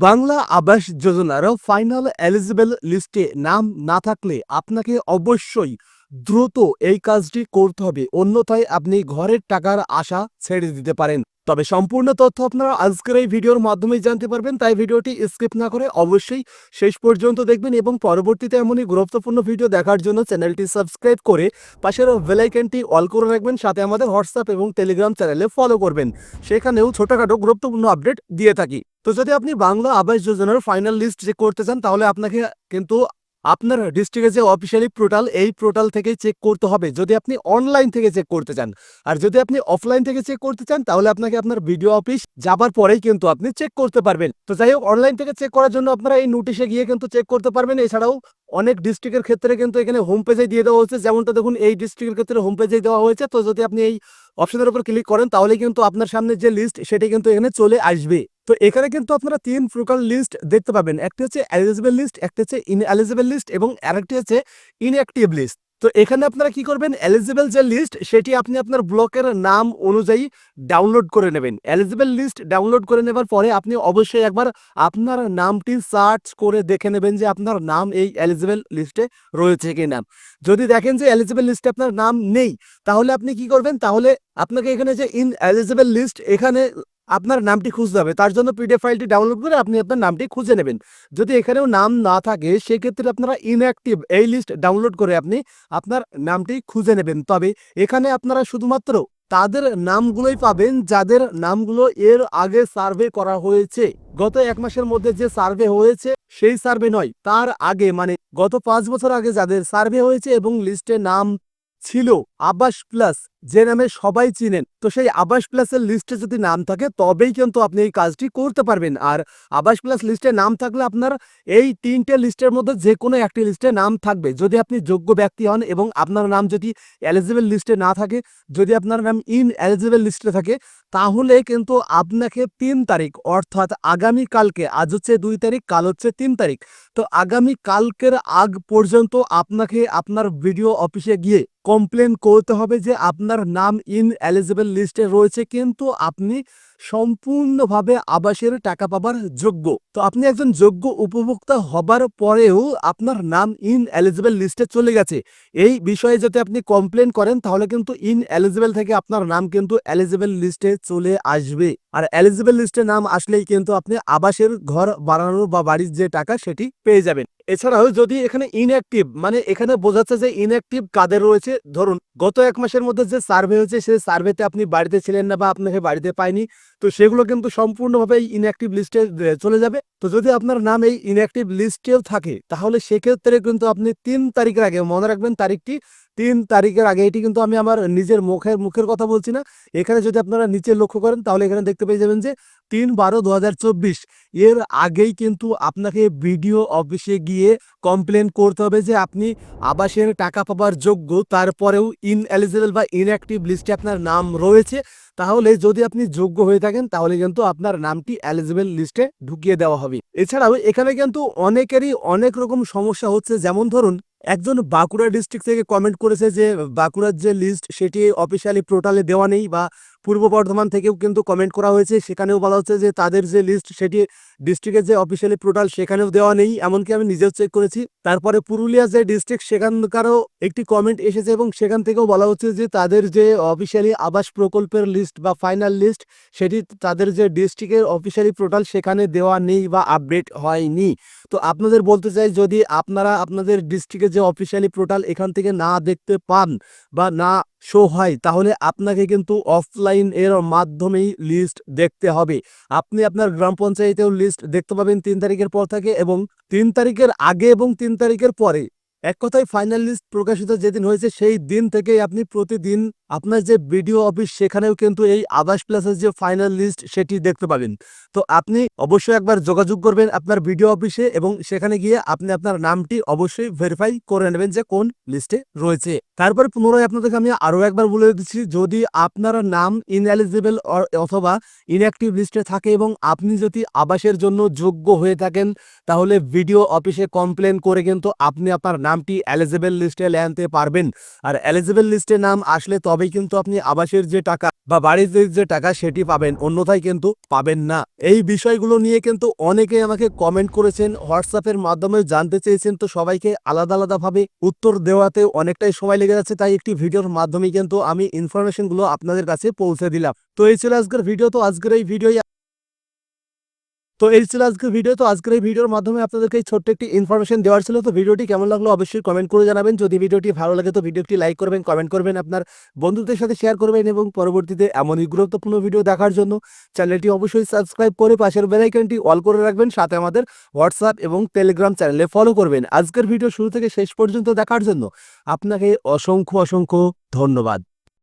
বাংলা আবাস যোজনার final eligible লিস্টে নাম না থাকলে আপনাকে অবশ্যই দ্রুত এই কাজটি করতে হবে। অন্যথায় আপনি ঘরের টাকার আশা ছেড়ে দিতে পারেন। তবে সম্পূর্ণ তথ্য আপনারা আজকের এই ভিডিওর মাধ্যমেই জানতে পারবেন, তাই ভিডিওটি স্কিপ না করে অবশ্যই শেষ পর্যন্ত দেখবেন এবং পরবর্তীতে এমনই গুরুত্বপূর্ণ ভিডিও দেখার জন্য চ্যানেলটি সাবস্ক্রাইব করে পাশের বেলাইকনটি অল করে রাখবেন, সাথে আমাদের হোয়াটসঅ্যাপ এবং টেলিগ্রাম চ্যানেলে ফলো করবেন। সেখানেও ছোটখাটো গুরুত্বপূর্ণ আপডেট দিয়ে থাকি। তো যদি আপনি বাংলা আবাস যোজনার ফাইনাল লিস্ট চেক করতে চান, তাহলে আপনাকে কিন্তু আপনার ডিস্ট্রিক্টের যে অফিসিয়ালি পোর্টাল এই পোর্টাল থেকে চেক করতে হবে। যদি আপনি অনলাইন থেকে চেক করতে চান। আর যদি আপনি অফলাইন থেকে চেক করতে চান, তাহলে আপনাকে আপনার ভিডিও অফিস যাবার পরেই কিন্তু আপনি চেক করতে পারবেন। তো যাই হোক অনলাইন থেকে চেক করার জন্য আপনারা এই নোটিশে গিয়ে কিন্তু চেক করতে পারবেন। এছাড়াও অনেক ডিস্ট্রিক্টের ক্ষেত্রে কিন্তু এখানে হোম পেজে দিয়ে দেওয়া হয়েছে। যেমনটা দেখুন, এই ডিস্ট্রিক্টের ক্ষেত্রে হোম পেজে দেওয়া হয়েছে। তো যদি আপনি এই অপশনের উপর ক্লিক করেন, তাহলে কিন্তু আপনার সামনে যে লিস্ট সেটি কিন্তু এখানে চলে আসবে। তো এখানে কিন্তু আপনারা তিন প্রকার লিস্ট দেখতে পাবেন। একটি হচ্ছে এলিজিবল লিস্ট একটি হচ্ছে ইনএলিজিবল লিস্ট এবং আরেকটি হচ্ছে ইনঅ্যাক্টিভ লিস্ট তো এখানে আপনারা কি করবেন? এলিজিবল যে লিস্ট সেটি আপনি আপনার ব্লকের নাম অনুযায়ী ডাউনলোড করে নেবেন। এলিজিবল লিস্ট ডাউনলোড করে নেবার পরে আপনি অবশ্যই একবার আপনার নামটি সার্চ করে দেখে নেবেন যে আপনার নাম এই এলিজিবল লিস্টে রয়েছে কিনা। যদি দেখেন যে এলিজিবল লিস্টে আপনার নাম নেই, তাহলে আপনি কি করবেন? তাহলে আপনাকে এখানে যে ইন এলিজিবল লিস্ট এখানে আপনার নামটি খুঁজতে হবে। তার জন্য পিডিএফ ফাইলটি ডাউনলোড করে আপনি আপনার নামটি খুঁজে নেবেন। যদি এখানেও নাম না থাকে, সেক্ষেত্রে আপনারা ইনঅ্যাক্টিভ এই লিস্ট ডাউনলোড করে আপনি আপনার নামটি খুঁজে নেবেন। তবে এখানে আপনারা শুধুমাত্র তাদের নামগুলোই পাবেন, যাদের নামগুলো এর আগে সার্ভে করা হয়েছে। গত এক মাসের মধ্যে যে সার্ভে হয়েছে, সেই সার্ভে নয়, তার আগে মানে গত পাঁচ বছর আগে যাদের সার্ভে হয়েছে এবং লিস্টে নাম ছিল, আবাস প্লাস যে নামে সবাই চিনেন তো সেই আবাস প্লাসের লিস্টে যদি নাম থাকে, তবেই কিন্তু আপনি এই কাজটি করতে পারবেন। আর আবাস প্লাস লিস্টে নাম থাকলে আপনার এই তিনটে লিস্টের মধ্যে যে কোনো একটি লিস্টে নাম থাকবে। যদি আপনি যোগ্য ব্যক্তি হন এবং আপনার নাম যদি এলিজিবল লিস্টে না থাকে, যদি আপনার নাম ইন এলিজিবল লিস্টে থাকে, তাহলে কিন্তু আপনাকে তিন তারিখ, অর্থাৎ আগামী কালকে, আজ হচ্ছে দুই তারিখ, কাল হচ্ছে তিন তারিখ, তো আগামী কালকের আগ পর্যন্ত আপনাকে আপনার ভিডিও অফিসে গিয়ে কমপ্লেন করতে হবে যে আপনার নাম ইন এলিজিবল লিস্টে রয়েছে কিন্তু আপনি সম্পূর্ণভাবে আবাসের টাকা পাবার যোগ্য। তো আপনি একজন যোগ্য উপভোক্তা হবার পরেও আপনার নাম ইন এলিজিবল লিস্টে চলে গেছে। এই বিষয়ে যদি আপনি কমপ্লেন করেন, তাহলে কিন্তু ইন এলিজিবল থেকে আপনার নাম কিন্তু এলিজিবল লিস্টে চলে আসবে। আর এলিজিবল লিস্টে নাম আসলেই কিন্তু আপনি আবাসের ঘর বানানোর বা বাড়ির যে টাকা, সেটি পেয়ে যাবেন। এছাড়াও যদি এখানে ইনঅ্যাক্টিভ মানে এখানে বোঝাচ্ছে যে ইনঅ্যাক্টিভ কাদের রয়েছে, ধরুন গত এক মাসের মধ্যে যে সার্ভে হয়েছে, সেই সার্ভেতে আপনি বাড়িতে ছিলেন না বা আপনাকে বাড়িতে পায়নি, তো সেগুলো কিন্তু সম্পূর্ণভাবে ইনঅ্যাক্টিভ লিস্টে চলে যাবে। তো যদি আপনার নাম এই ইনঅ্যাক্টিভ লিস্টেও থাকে, তাহলে সেক্ষেত্রে কিন্তু আপনি তিন তারিখের আগে মনে রাখবেন তারিখটি তিন তারিখের আগে, এটি কিন্তু আমি আমার নিজের মুখের মুখের কথা বলছি না। এখানে যদি আপনারা নিচে লক্ষ্য করেন, তাহলে এখানে দেখতে পেয়ে যাবেন যে তিন বারো দু এর আগেই কিন্তু আপনাকে ভিডিও অফিসে গিয়ে কমপ্লেন করতে হবে যে আপনি আবাসের টাকা পাবার যোগ্য, তারপরেও ইন এলিজিবল বা ইনঅ্যাক্টিভ লিস্টে আপনার নাম রয়েছে। তাহলে যদি আপনি যোগ্য হয়ে থাকেন, তাহলে কিন্তু আপনার নামটি এলিজিবল লিস্টে ঢুকিয়ে দেওয়া হবে। এছাড়াও এখানে কিন্তু অনেকেরই অনেক রকম সমস্যা হচ্ছে। যেমন ধরুন একজন বাঁকুড়া ডিস্ট্রিক্ট থেকে কমেন্ট করেছে যে, বাঁকুড়ার যে লিস্ট সেটি অফিসিয়ালি পোর্টালে দেওয়া নেই বা পূর্ব বর্ধমান থেকেও কিন্তু কমেন্ট করা হয়েছে। সেখানেও বলা হচ্ছে যে তাদের যে লিস্ট সেটি ডিস্ট্রিক্টের যে অফিসিয়ালি পোর্টাল সেখানেও দেওয়া নেই, এমনকি আমি নিজেও চেক করেছি। তারপরে পুরুলিয়া যে ডিস্ট্রিক্ট সেখানকারও একটি কমেন্ট এসেছে এবং সেখান থেকেও বলা হচ্ছে যে তাদের যে অফিসিয়ালি আবাস প্রকল্পের লিস্ট বা ফাইনাল লিস্ট সেটি তাদের যে ডিস্ট্রিক্টের অফিসিয়ালি পোর্টাল সেখানে দেওয়া নেই বা আপডেট হয়নি। তো আপনাদের বলতে চাই, যদি আপনারা আপনাদের ডিস্ট্রিক্টের যে অফিসিয়ালি পোর্টাল এখান থেকে না দেখতে পান বা না শো হয়, তাহলে আপনাকে কিন্তু অফলাইন এর মাধ্যমেই লিস্ট দেখতে হবে। আপনি আপনার গ্রাম পঞ্চায়েতেও লিস্ট দেখতে পাবেন তিন তারিখের পর থেকে এবং তিন তারিখের আগে এবং তিন তারিখের পরে। এক কথায় ফাইনাল লিস্ট প্রকাশিত যেদিন হয়েছে সেই দিন থেকেই আপনি প্রতিদিন আপনার যে বিডিও অফিস সেখানেও কিন্তু এই আবাস প্লাসের যে ফাইনাল লিস্ট সেটি দেখতে পাবেন। তো আপনি অবশ্যই একবার যোগাযোগ করবেন আপনার বিডিও অফিসে এবং সেখানে গিয়ে আপনি আপনার নামটি অবশ্যই ভেরিফাই করে নেবেন যে কোন লিস্টে রয়েছে। তারপর পুনরায় আপনাদেরকে আমি আরও একবার বলে দিচ্ছি, যদি আপনার নাম ইনএলিজিবল অথবা ইনঅ্যাক্টিভ লিস্টে থাকে এবং আপনি যদি আবাসের জন্য যোগ্য হয়ে থাকেন, তাহলে ভিডিও অফিসে কমপ্লেন করে কিন্তু আপনি আপনার নামটি এলিজিবল লিস্টে আনতে পারবেন। আর এলিজিবল লিস্টে নাম আসলে তবেই কিন্তু আপনি আবাসের যে টাকা বা বাড়িতে যে টাকা সেটি পাবেন, অন্যথায় কিন্তু পাবেন না। এই বিষয়গুলো নিয়ে কিন্তু অনেকে আমাকে কমেন্ট করেছেন হোয়াটসঅ্যাপের মাধ্যমে জানতে চেয়েছেন, তো সবাইকে আলাদা আলাদাভাবে উত্তর দেওয়াতে অনেকটাই সময় লেগে যাচ্ছে, তাই একটি ভিডিওর মাধ্যমে কিন্তু আমি ইনফরমেশনগুলো আপনাদের কাছে পৌঁছে দিলাম। তো এই ছিল আজকের ভিডিও, তো আজকের এই ভিডিও তো এই ছিল আজকের ভিডিও তো আজকের এই ভিডিওর মাধ্যমে আপনাদেরকে এই ছোট্ট একটি ইনফরমেশন দেওয়ার ছিল। তো ভিডিওটি কেমন লাগল অবশ্যই কমেন্ট করে জানাবেন। যদি ভিডিওটি ভালো লাগে, তো ভিডিওটি লাইক করবেন কমেন্ট করবেন, আপনার বন্ধুদের সাথে শেয়ার করবেন এবং পরবর্তীতে এমনই গুরুত্বপূর্ণ ভিডিও দেখার জন্য চ্যানেলটি অবশ্যই সাবস্ক্রাইব করে পাশের বেলাইকনটি অল করে রাখবেন, সাথে আমাদের হোয়াটসঅ্যাপ এবং টেলিগ্রাম চ্যানেলে ফলো করবেন। আজকের ভিডিও শুরু থেকে শেষ পর্যন্ত দেখার জন্য আপনাকে অসংখ্য অসংখ্য ধন্যবাদ।